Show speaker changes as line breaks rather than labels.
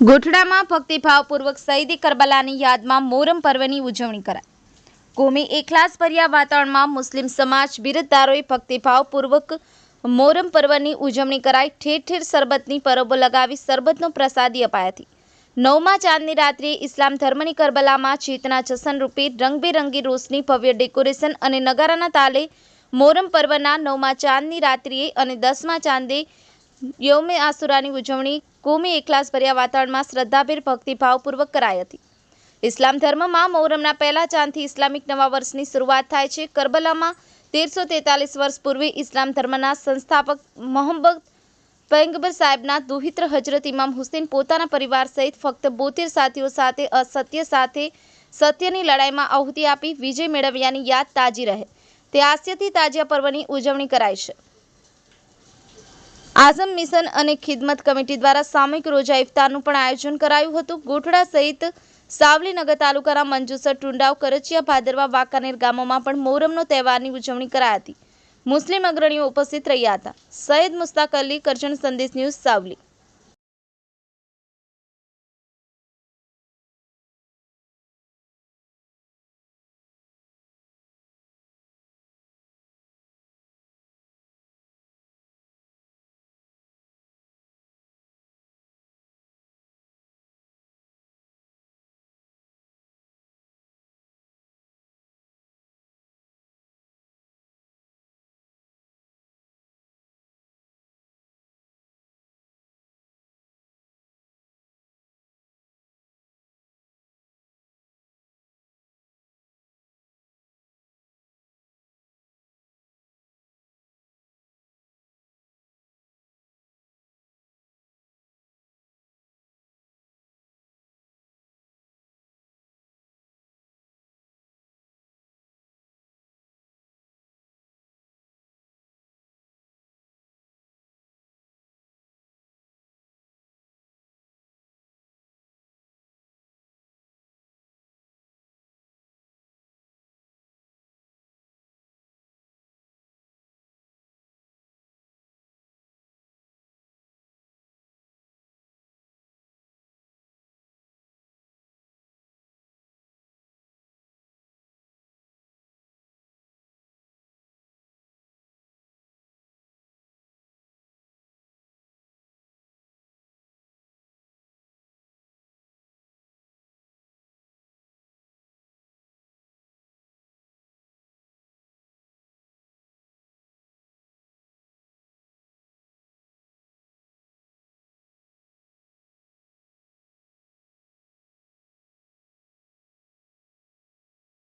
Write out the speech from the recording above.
ગોઠડામાં ભક્તિભાવપૂર્વક શહીદી કરબલાની યાદમાં મોરમ પર્વની ઉજવણી કરાઈ. કોમી એકલાસ ભર્યા વાતાવરણમાં મુસ્લિમ સમાજ બિરદદારોએ ભક્તિભાવપૂર્વક મોરમ પર્વની ઉજવણી કરાઈ. ઠેર ઠેર સરબતની પરબો લગાવી સરબતનો પ્રસાદી અપાઈ હતી નવમા ચાંદની રાત્રિએ ઇસ્લામ ધર્મની કરબલામાં ચેતના જસન રૂપે રંગબેરંગી રોશની ભવ્ય ડેકોરેશન અને નગારાના તાલે મોરમ પર્વના નવમા ચાંદની રાત્રિએ અને દસમા ચાંદે યૌમે આસુરાની ઉજવણી કોમી એકલાસ ભર્યા વાતાવરણમાં શ્રદ્ધાભેર ભક્તિભાવપૂર્વક કરાઈ હતી. ઇસ્લામ ધર્મમાં મોહરમના પહેલા ચાંદથી ઇસ્લામિક નવા વર્ષની શરૂઆત થાય છે. કરબલામાં તેરસો તેતાલીસ વર્ષ પૂર્વે ઇસ્લામ ધર્મના સંસ્થાપક મોહમ્મદ પૈગંબર સાહેબના દુહિત્ર હજરત ઇમામ હુસેન પોતાના પરિવાર સહિત ફક્ત બોતેર સાથીઓ સાથે અસત્ય સાથે સત્યની લડાઈમાં આહુતિ આપી વિજય મેળવ્યાની યાદ તાજી રહે. તે આસ્યથી તાજિયા પર્વની ઉજવણી કરાય છે. આઝમ મિશન અને ખિદમત કમિટી દ્વારા સામૂહિક રોજા ઇફતારનું પણ આયોજન કરાયું હતું. ગોઠડા સહિત સાવલીનગર તાલુકાના મંજુસર, ટુંડાવ, કરચિયા, ભાદરવા, વાંકાનેર ગામોમાં પણ મોહરમનો તહેવારની ઉજવણી કરાઈ હતી. મુસ્લિમ અગ્રણીઓ ઉપસ્થિત રહ્યા હતા. સૈયદ મુસ્તાક અલી, કરજણ સંદેશ ન્યૂઝ સાવલી.